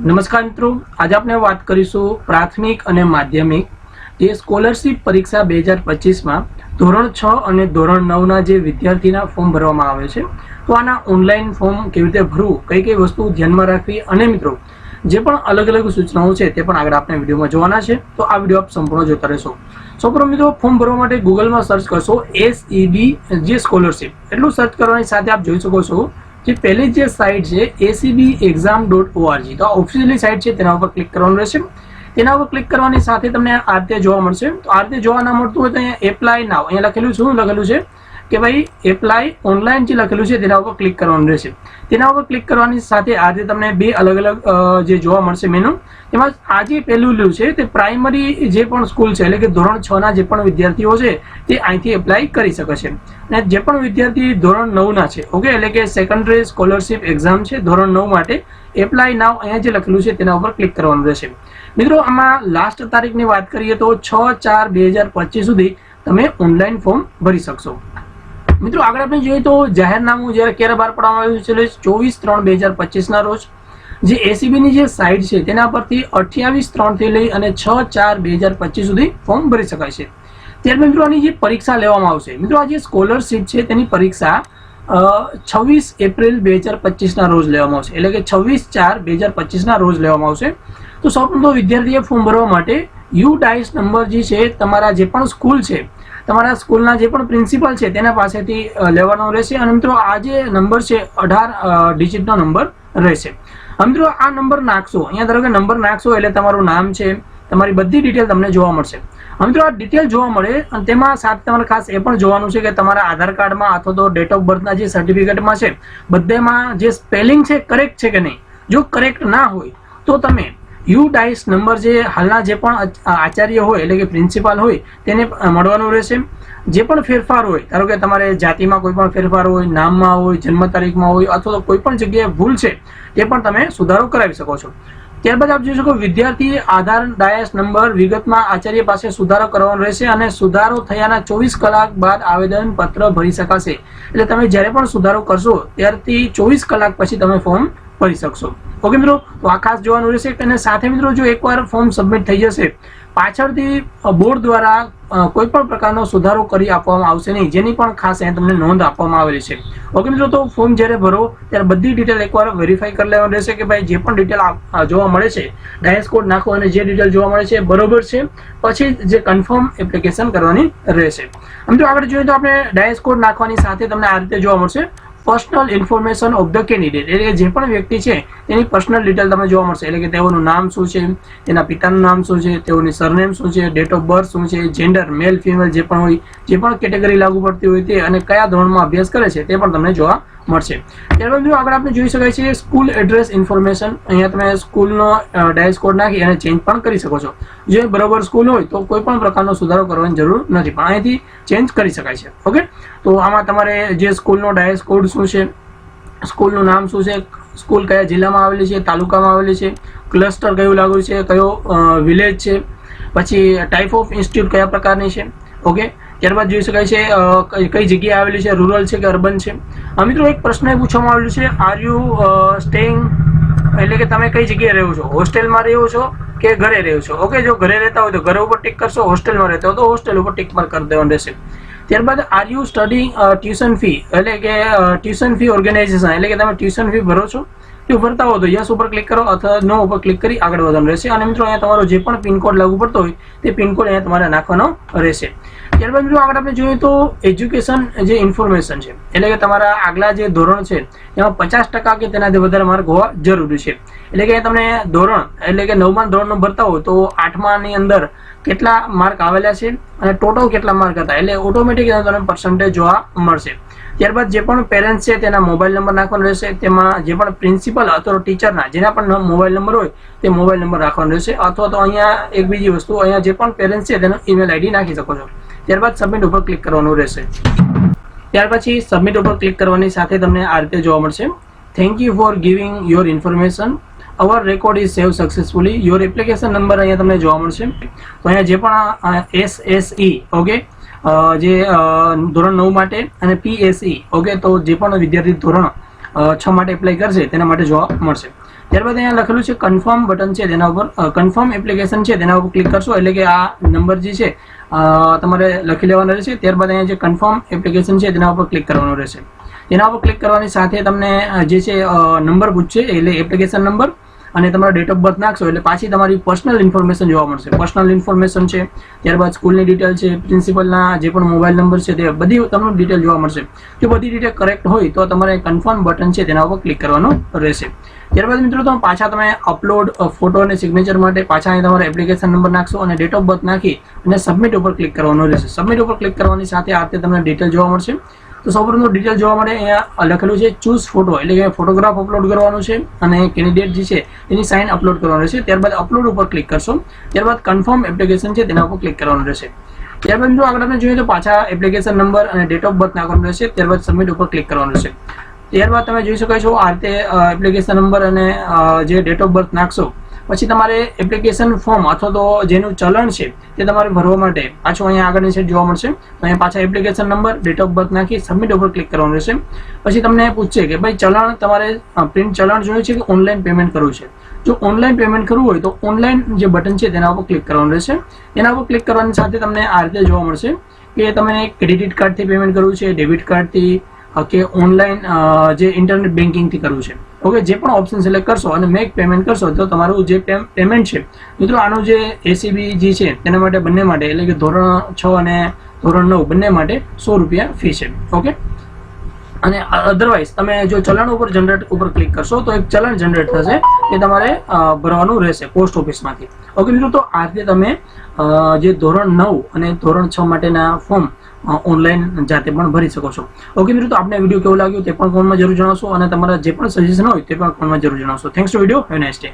નમસ્કાર મિત્રો, આજે આપણે વાત કરીશું પ્રાથમિક અને માધ્યમિક. જે સ્કોલરશિપ પરીક્ષા બે હજાર પચીસમાં ધોરણ છ અને ધોરણ નવના જે વિદ્યાર્થીના ફોર્મ ભરવામાં આવે છે, તો આના ઓનલાઈન ફોર્મ કેવી રીતે ભરવું, કઈ કઈ વસ્તુ ધ્યાનમાં રાખવી અને મિત્રો, જે પણ અલગ અલગ સૂચનાઓ છે તે પણ આગળ આપણે વિડીયોમાં જોવાના છે, તો આ વીડિયો આપ સંપૂર્ણ જોતા રહેશો. સૌપ્રથમ મિત્રો, ફોર્મ ભરવા માટે ગૂગલમાં સર્ચ કરશો એસઈબી જે સ્કોલરશિપ. એટલું સર્ચ કરવાની સાથે આપ જોઈ શકો છો જે પહેલી જે સાઇટ છે એસીબી એક્ઝામ ડોટ ઓઆરજી તો આ ઓફિશિયલી સાઇટ છે, તેના ઉપર ક્લિક કરવાનું રહેશે. તેના ઉપર ક્લિક કરવાની સાથે તમને આ રીતે જોવા મળશે. તો આ રીતે જોવા ના મળતું હોય તો અહીંયા એપ્લાય નાવ અહીંયા લખેલું શું લખેલું છે? કે ભાઈ એપ્લાય ઓનલાઈન જે લખેલું છે તેના ઉપર ક્લિક કરવાનું રહેશે. તેના ઉપર ક્લિક કરવાની સાથે આજે તમને બે અલગ અલગ જે જોવા મળશે મેનુ તેમાં આજે પહેલું છે તે પ્રાઇમરી જે પણ સ્કૂલ છે, એટલે કે ધોરણ છ ના જે પણ વિદ્યાર્થીઓ છે, તે અહીંથી એપ્લાય કરી શકે છે. અને જે પણ વિદ્યાર્થી ધોરણ નવ ના છે ઓકે એટલે કે સેકન્ડરી સ્કોલરશિપ એક્ઝામ છે ધોરણ નવ માટે એપ્લાય નાવ અહીંયા જે લખેલું છે તેના ઉપર ક્લિક કરવાનું રહેશે. મિત્રો, આમાં લાસ્ટ તારીખની વાત કરીએ તો છ ચાર બે હજાર પચીસ સુધી તમે ઓનલાઈન ફોર્મ ભરી શકશો. મિત્રો, આગળ આપણે જોઈએ તો જાહેરનામું જ્યારે ક્યારે બહાર પાડવામાં આવ્યું છે ચોવીસ ત્રણ બે હજાર પચીસના રોજ, જે એસીબીની જે સાઇટ છે, તેના પરથી અઠ્યાવીસ ત્રણથી લઈ અને છ ચાર બે હજાર પચીસ સુધી ફોર્મ ભરી શકાય છે. ત્યારબાદ મિત્રો, આની જે પરીક્ષા લેવામાં આવશે, મિત્રો, આ જે સ્કોલરશીપ છે, તેની પરીક્ષા છવ્વીસ એપ્રિલ બે હજાર પચીસના રોજ લેવામાં આવશે. એટલે કે છવ્વીસ ચાર બે હજાર પચીસના રોજ લેવામાં આવશે. તો સૌપ્રથમ વિદ્યાર્થીએ ફોર્મ ભરવા માટે યુ ડાઇસ નંબર જે છે, તમારા જે પણ સ્કૂલ છે તમારા સ્કૂલના જે પણ પ્રિન્સિપલ છે તેના પાસેથી લેવાનો રહેશે. અને મિત્રો, આ જે નંબર છે, અઢાર ડિજિટનો નંબર રહેશે. મિત્રો, આ નંબર નાખશો. અહીંયા ધારો કે નંબર નાખશો એટલે તમારું નામ છે, તમારી બધી ડિટેલ તમને જોવા મળશે. મિત્રો, આ ડિટેલ જોવા મળે, અને તેમાં સાથે તમારે ખાસ એ પણ જોવાનું છે કે તમારા આધાર કાર્ડમાં અથવા તો ડેટ ઓફ બર્થના જે સર્ટિફિકેટમાં છે, બધેમાં જે સ્પેલિંગ છે કરેક્ટ છે કે નહીં? જો કરેક્ટ ના હોય, તો તમે યુ ડાઇસ નંબર જે હાલના જે પણ આચાર્ય હોય, એટલે કે પ્રિન્સિપાલ હોય, તેને મળવાનું રહેશે. જે પણ ફેરફાર હોય, ધારો કે તમારે જાતિમાં કોઈ પણ ફેરફાર હોય, નામમાં હોય, જન્મ તારીખમાં હોય, અથવા તો કોઈ પણ જગ્યાએ ભૂલ છે, તે પણ તમે સુધારો કરાવી શકો છો. ત્યારબાદ આપ જોઈ શકો વિદ્યાર્થી આધાર ડાયસ નંબર વિગતમાં આચાર્ય પાસે સુધારો કરવાનો રહેશે અને સુધારો થયાના ચોવીસ કલાક બાદ આવેદન પત્ર ભરી શકાશે. એટલે તમે જ્યારે પણ સુધારો કરશો, ત્યારથી ચોવીસ કલાક પછી તમે ફોર્મ ભરી શકશો. ઓકે મિત્રો, તો આ ખાસ જોવાનું રહેશે અને સાથે મિત્રો જો એકવાર ફોર્મ સબમિટ થઈ જશે, પાછળથી બોર્ડ દ્વારા કોઈ પણ પ્રકારનો સુધારો કરી આપવામાં આવશે નહીં, જેની પણ ખાસ અહીંયા તમને નોંધ આપવામાં આવેલી છે. ઓકે મિત્રો, તો ફોર્મ જ્યારે ભરો, ત્યારે બધી ડિટેલ એકવાર વેરીફાઈ કરી લેવાનું રહેશે કે ભાઈ જે પણ ડિટેલ જોવા મળે છે ડાયસ કોડ નાખો અને જે ડિટેલ જોવા મળે છે બરોબર છે, પછી જે કન્ફર્મ એપ્લિકેશન કરવાની રહેશે. આમ તો આગળ જોઈએ તો આપણે ડાયસ કોડ નાખવાની સાથે તમને આ રીતે જોવા મળશે. Personal information of the candidate એટલે કે જે પણ વ્યક્તિ છે તેની પર્સનલ ડિટેલ તમને જોવા મળશે. એટલે કે તેઓનું નામ શું છે તેના પિતાનું નામ શું છે, તેઓની સરનેમ શું છે ડેટ ઓફ બર્થ શું છે જેન્ડર મેલ ફિમેલ જે પણ હોય, જે પણ કેટેગરી લાગુ પડતી હોય તે અને કયા ધોરણમાં અભ્યાસ કરે છે તે પણ તમને જોવા મળશે. ત્યારબાદ જો આગળ આપણે જોઈ શકાય છે સ્કૂલ એડ્રેસ ઇન્ફોર્મેશન અહીંયા તમે સ્કૂલનો ડાયસ કોડ નાખી અને ચેન્જ પણ કરી શકો છો. જો બરોબર સ્કૂલ હોય તો કોઈ પણ પ્રકારનો સુધારો કરવાની જરૂર નથી, પણ અહીંથી ચેન્જ કરી શકાય છે. ઓકે? તો આમાં તમારે જે સ્કૂલનો ડાયસ કોડ શું છે સ્કૂલનું નામ શું છે સ્કૂલ કયા જિલ્લામાં આવેલી છે, તાલુકામાં આવેલી છે ક્લસ્ટર કયું લાગુ છે, કયો વિલેજ છે, પછી ટાઈપ ઓફ ઇન્સ્ટિટ્યૂટ કયા પ્રકારની છે. ઓકે? ત્યારબાદ જોઈ શકાય છે કઈ જગ્યાએ આવેલી છે રૂરલ છે કે અર્બન છે? આ મિત્રો એક પ્રશ્ન એ પૂછવામાં આવેલું છે આર યુ સ્ટેઇંગ એટલે કે તમે કઈ જગ્યાએ રહો છો? હોસ્ટેલમાં રહો છો કે ઘરે રહો છો? ઓકે જો ઘરે રહેતા હોય તો ઘરે ઉપર ટીક કરશો, હોસ્ટેલમાં રહેતા હોય તો હોસ્ટેલ ઉપર ટીક માર્ક કરી દેવાનું રહેશે. ત્યારબાદ are you study tuition fee એટલે કે ટ્યુશન ફી ઓર્ગેનાઇઝેશન એટલે કે તમે ટ્યુશન ફી ભરો છો તે ભરતા હો તો યસ ઉપર ક્લિક કરો અથવા નો ઉપર ક્લિક કરી આગળ વધવાનું રહેશે. અને મિત્રો, અહીંયા તમારો જે પણ પિનકોડ લાગુ પડતો હોય, તે પિનકોડ અહીંયા તમારે નાખવાનો રહેશે. ત્યારબાદ મિત્રો આગળ આપણે જોઈએ તો એજ્યુકેશન જે ઇન્ફોર્મેશન છે, એટલે કે તમારા આગલા જે ધોરણ છે, એમાં પચાસ ટકા કે તેનાથી વધારે માર્ક હોવા જરૂરી છે. એટલે કે તમને ધોરણ, એટલે કે નવમા ધોરણનો ભરતા હોય તો આઠમાની અંદર કેટલા માર્ક આવેલા છે અને ટોટલ કેટલા માર્ક હતા, એટલે ઓટોમેટિક તમને પર્સન્ટેજ જોવા મળશે. ત્યારબાદ જે પણ પેરેન્ટ્સ છે તેના મોબાઈલ નંબર નાખવાનો રહેશે, તેમાં જે પણ પ્રિન્સિપલ અથવા ટીચરના જેના પણ મોબાઈલ નંબર હોય, તે મોબાઈલ નંબર રાખવાનો રહેશે. અથવા તો અહીંયા એક બીજી વસ્તુ, અહીંયા જે પણ પેરેન્ટ્સ છે તેનો ઈમેલ આઈડી નાખી શકો છો. ત્યારબાદ સબમિટ ઉપર ક્લિક કરવાનું રહેશે. ત્યાર પછી સબમિટ ઉપર ક્લિક કરવાની સાથે તમને આ રીતે જોવા મળશે. Thank you for giving your information our record is save successfully your application number અહીંયા તમને જોવા મળશે. તો અહીંયા જે પણ એસ એસ ઈ ઓકે જે ધોરણ નવ માટે અને પીએસઈ ઓકે તો જે પણ વિદ્યાર્થી ધોરણ છ માટે એપ્લાય કરશે, તેના માટે જોવા મળશે. ત્યારબાદ અહીંયા લખેલું છે કન્ફર્મ બટન છે તેના ઉપર. કન્ફર્મ એપ્લિકેશન છે તેના ઉપર ક્લિક કરશો એટલે કે આ નંબર જે છે તમારે લખી લેવાનો રહેશે. ત્યારબાદ અહીંયા જે કન્ફર્મ એપ્લિકેશન છે તેના ઉપર ક્લિક કરવાનું રહેશે. તેના ઉપર ક્લિક કરવાની સાથે તમને જે છે નંબર પૂછશે એટલે એપ્લિકેશન નંબર અને તમારો ડેટ ઓફ બર્થ નાખશો એટલે પાછી તમારી પર્સનલ ઇન્ફોર્મેશન જોવા મળશે. પર્સનલ ઇન્ફોર્મેશન છે, ત્યારબાદ સ્કૂલની ડિટેલ છે પ્રિન્સિપલના જે પણ મોબાઈલ નંબર છે તે બધી તમને ડિટેલ જોવા મળશે. જો બધી ડિટેલ કરેક્ટ હોય તો તમારે કન્ફર્મ બટન છે તેના ઉપર ક્લિક કરવાનું રહેશે. ત્યારબાદ મિત્રો તમે પાછા તમે અપલોડ ફોટો અને સિગ્નેચર માટે પાછા અહીં તમારો એપ્લિકેશન નંબર નાખશો અને ડેટ ઓફ બર્થ નાખી અને સબમિટ ઉપર ક્લિક કરવાનું રહેશે. સબમિટ ઉપર ક્લિક કરવાની સાથે આ રીતે તમને ડિટેલ જોવા મળશે. તો સૌપ્રથમ ડિટેલ જોવા માટે અહીંયા લખેલું છે ચૂઝ ફોટો એટલે કે ફોટોગ્રાફ અપલોડ કરવાનો છે અને કેન્ડિડેટ જે છે એની સાઇન અપલોડ કરવાનો રહેશે. ત્યારબાદ અપલોડ ઉપર ક્લિક કરશો. ત્યારબાદ કન્ફર્મ એપ્લિકેશન છે તેના ઉપર ક્લિક કરવાનું રહેશે. ત્યારબાદ જો આગળ આપણે જોઈએ તો પાછા એપ્લિકેશન નંબર અને ડેટ ઓફ બર્થ નાખવાનું રહેશે. ત્યારબાદ સબમિટ ઉપર ક્લિક કરવાનું રહેશે. ત્યારબાદ તમે જોઈ શકો છો આ રીતે એપ્લિકેશન નંબર અને જે ડેટ ઓફ બર્થ નાખશો પછી તમારે એપ્લિકેશન ફોર્મ અથવા તો જેનું ચલણ છે, તે તમારે ભરવા માટે પાછું અહીંયા આગળની સાઈડ જોવા મળશે. અહીંયા પાછા application number date of birth નાખી સબમિટ ઉપર ક્લિક કરવાનું રહેશે. પછી તમને પૂછશે કે ભાઈ ચલણ તમારે પ્રિન્ટ ચલણ જોઈએ છે કે ઓનલાઈન પેમેન્ટ કરવું છે? જો ઓનલાઈન પેમેન્ટ કરવું હોય તો ઓનલાઈન જે બટન છે તેના ઉપર ક્લિક કરવાનું રહેશે. તેના ઉપર ક્લિક કરવાની સાથે તમને આ રીતે જોવા મળશે કે તમે ક્રેડિટ કાર્ડથી પેમેન્ટ કરવું છે ડેબિટ કાર્ડથી કે ઓનલાઈન જે ઇન્ટરનેટ બેન્કિંગથી કરવું છે. ઓકે જે પણ ઓપ્શન સિલેક્ટ કરશો અને મેક પેમેન્ટ કરશો, તો તમારું જે પેમેન્ટ છે, મિત્રો આનું જે એસીબી જે છે, તેના માટે બંને માટે, એટલે કે ધોરણ છ અને ધોરણ નવ બંને માટે સો રૂપિયા ફી છે. ઓકે અને અધરવાઇઝ તમે જો ચલણ ઉપર જનરેટ ઉપર ક્લિક કરશો, તો એક ચલણ જનરેટ થશે એ તમારે ભરવાનું રહેશે પોસ્ટ ઓફિસમાંથી ઓકે મિત્રો, તો આ રીતે તમે જે ધોરણ નવ અને ધોરણ છ માટેના ફોર્મ ઓનલાઈન જાતે પણ ભરી શકો છો. ઓકે મિત્રો, તો આપને વીડિયો કેવો લાગ્યો તે પણ કોમેન્ટમાં જરૂર જણાવશો અને તમારા જે પણ સજેશન હોય તે પણ કોમેન્ટમાં જરૂર જણાવશો. Thanks to video have nice day